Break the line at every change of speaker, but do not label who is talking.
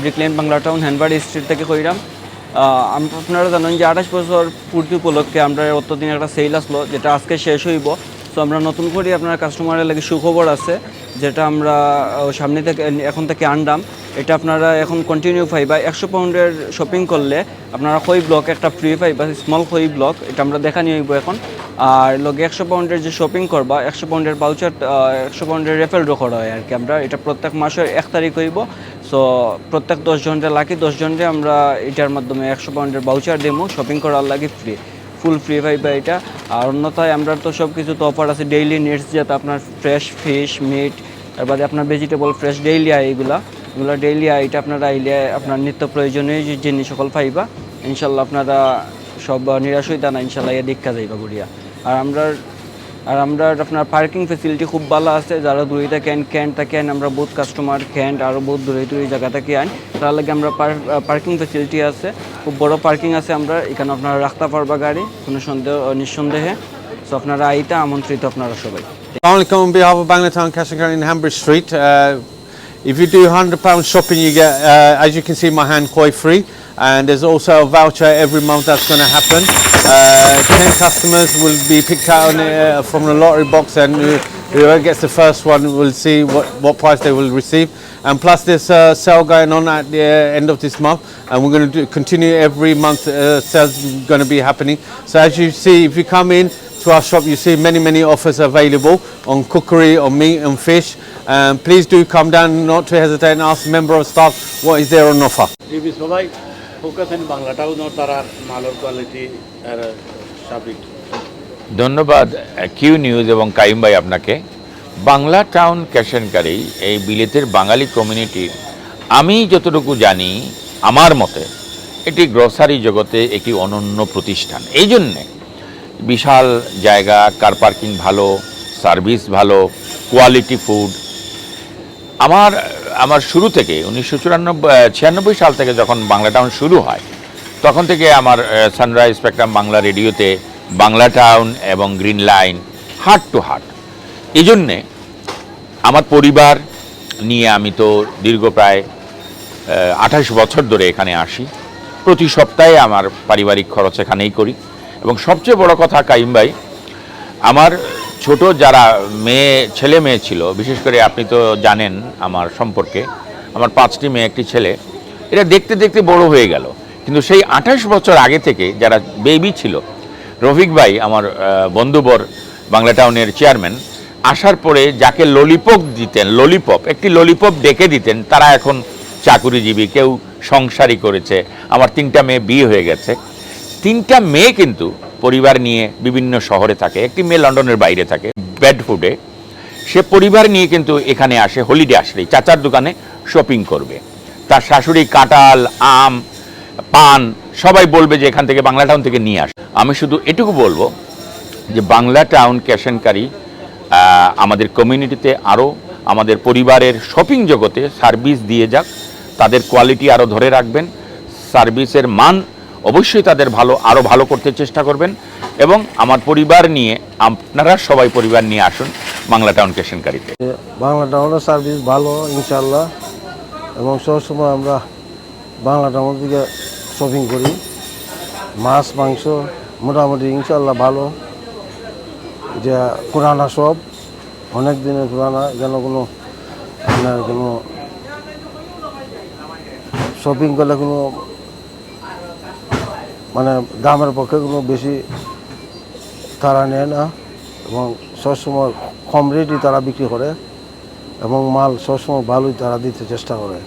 Brick Lane Bangla town Hanbury street থেকে কইরাম। আপনারা জানেন যে আঠাশ বছর পূর্তি উপলক্ষে আমরা অতদিন একটা সেল আসলো, যেটা আজকে শেষ হইব। তো আমরা নতুন করে আপনার কাস্টমারের লাগে সুখবর আছে, যেটা আমরা সামনে থেকে এখন থেকে আনলাম। এটা আপনারা এখন কন্টিনিউ পাইবা একশো পাউন্ডের শপিং করলে আপনারা খই ব্লক একটা ফ্রি পাইবা স্মল খই ব্লক এটা আমরা দেখা নিয়ে এখন। আর লগে একশো পাউন্ডের যে শপিং করবা, একশো পাউন্ডের বাউচার একশো পাউন্ডের রেফেল করা হয় আর কি আমরা। এটা প্রত্যেক মাসের এক তারিখ হইব। সো প্রত্যেক দশ জনরে লাকি দশ জনরে আমরা এটার মাধ্যমে একশো পাউন্ডের বাউচার দেবো শপিং করার লাগে ফ্রি ফুল ফ্রি পাইবা এটা। আর অন্যথায় আমরা তো সব কিছু তো অফার আছে ডেইলি নিডস যাতে আপনার ফ্রেশ ফিশ মিট তারপরে আপনার ভেজিটেবল ফ্রেশ ডেইলি আয় এগুলা। এগুলো ডেইলি এটা আপনারা আইলে আপনার নিত্য প্রয়োজনীয় যে জিনিস সকল পাইবা, ইনশাল্লাহ আপনারা সব নিরাশ হইতা না, ইনশাল্লাহ ইয়ে দীক্ষা যাইবা গুড়িয়া আর আমরা আর আমরা আপনার পার্কিং ফেসিলিটি খুব ভালো আছে, যারা দূরে থাকেন ক্যান্ট থাকে থাকেন, আমরা বহুত কাস্টমার ক্যান্ট আরও বহুত দূরে দূরে জায়গা থেকে আন তার লাগে আমরা পার্কিং ফেসিলিটি আছে, খুব বড় পার্কিং আছে আমরা, এখানে আপনারা রাখতে পারবা গাড়ি, কোনো সন্দেহ, নিঃসন্দেহে। সো আপনারা আইতা আমন্ত্রিত আপনারা সবাই।
Assalamualaikum, on behalf of Bangladesh Cash and Carry in if you do £100 shopping, you get, uh, as you can see, my hand koi free. And there's also a voucher every month that's going to happen. Uh, 10 customers will be picked out on, uh, from the lottery box, and uh, whoever gets the first one will see what, what price they will receive. And plus, there's a sale going on at the uh, end of this month, and we're going to continue every month. Uh, sales going to be happening. So as you see, if you come in, to our shop, you see many, many offers available on cookery, on meat and fish. Um, please do come down, not to hesitate, and ask a member of staff what is there on offer.
ধন্যবাদ Q news এবং কাইম ভাই আপনাকে Bangla town cash and carry এই বিলেতের বাঙালি কমিউনিটির আমি যতটুকু জানি আমার মতে এটি গ্রসারি জগতে একটি অনন্য প্রতিষ্ঠান এই জন্যে বিশাল জায়গা কার পার্কিং ভালো সার্ভিস ভালো কোয়ালিটি ফুড আমার আমার শুরু থেকে উনিশশো চুরানব্বই ছিয়ানব্বই সাল থেকে যখন বাংলা টাউন শুরু হয়, তখন থেকে আমার সানরাইজ স্পেকট্রাম বাংলা রেডিওতে বাংলা টাউন এবং Green Line heart to heart এই জন্যে আমার পরিবার নিয়ে আমি তো দীর্ঘ প্রায় আঠাশ বছর ধরে এখানে আসি। প্রতি সপ্তাহে আমার পারিবারিক খরচ এখানেই করি। এবং সবচেয়ে বড় কথা কাইম ভাই, আমার ছোট যারা মেয়ে, ছেলে মেয়ে ছিল, বিশেষ করে আপনি তো জানেন আমার সম্পর্কে, আমার পাঁচটি মেয়ে, একটি ছেলে, এটা দেখতে দেখতে বড় হয়ে গেল। কিন্তু সেই আঠাশ বছর আগে থেকে যারা বেবি ছিল, রফিক ভাই, আমার বন্ধুবর, বাংলা টাউনের চেয়ারম্যান আসার পরে যাকে ললিপপ দিতেন ললিপপ একটি ললিপপ ডেকে দিতেন, তারা এখন চাকুরিজীবী, কেউ সংসারই করেছে, আমার তিনটা মেয়ে বিয়ে হয়ে গেছে। তিনটা মেয়ে কিন্তু পরিবার নিয়ে বিভিন্ন শহরে থাকে, একটি মেয়ে লন্ডনের বাইরে থাকে বেডফুডে সে পরিবার নিয়ে কিন্তু এখানে আসে হলিডে আসলে চাচার দোকানে শপিং করবে। তার শাশুড়ি কাঁঠাল, আম, পান, সবাই বলবে যে এখান থেকে বাংলা টাউন থেকে নিয়ে আস। আমি শুধু এটুকু বলব যে Bangla town cash and carry আমাদের কমিউনিটিতে আরও আমাদের পরিবারের শপিং জগতে সার্ভিস দিয়ে যাক, তাদের কোয়ালিটি আরও ধরে রাখবেন সার্ভিসের মান অবশ্যই তাদের ভালো আরও ভালো করতে চেষ্টা করবেন। এবং আমার পরিবার নিয়ে, আপনারা সবাই পরিবার নিয়ে আসুন বাংলা টাউন ক্যারিতে
বাংলা টাউনের সার্ভিস ভালো ইনশাল্লাহ এবং সবসময় আমরা বাংলা টাউন থেকে শপিং করি। মাছ, মাংস মোটামুটি ইনশাল্লাহ ভালো। যে পুরানা সব, অনেক দিনের পুরানা, যেন কোনো আপনার কোনো শপিং করলে কোনো মানে দামের পক্ষে কোনো বেশি তারা নেয় না এবং সবসময় কম রেটই তারা বিক্রি করে এবং মাল সবসময় ভালোই তারা দিতে চেষ্টা করে।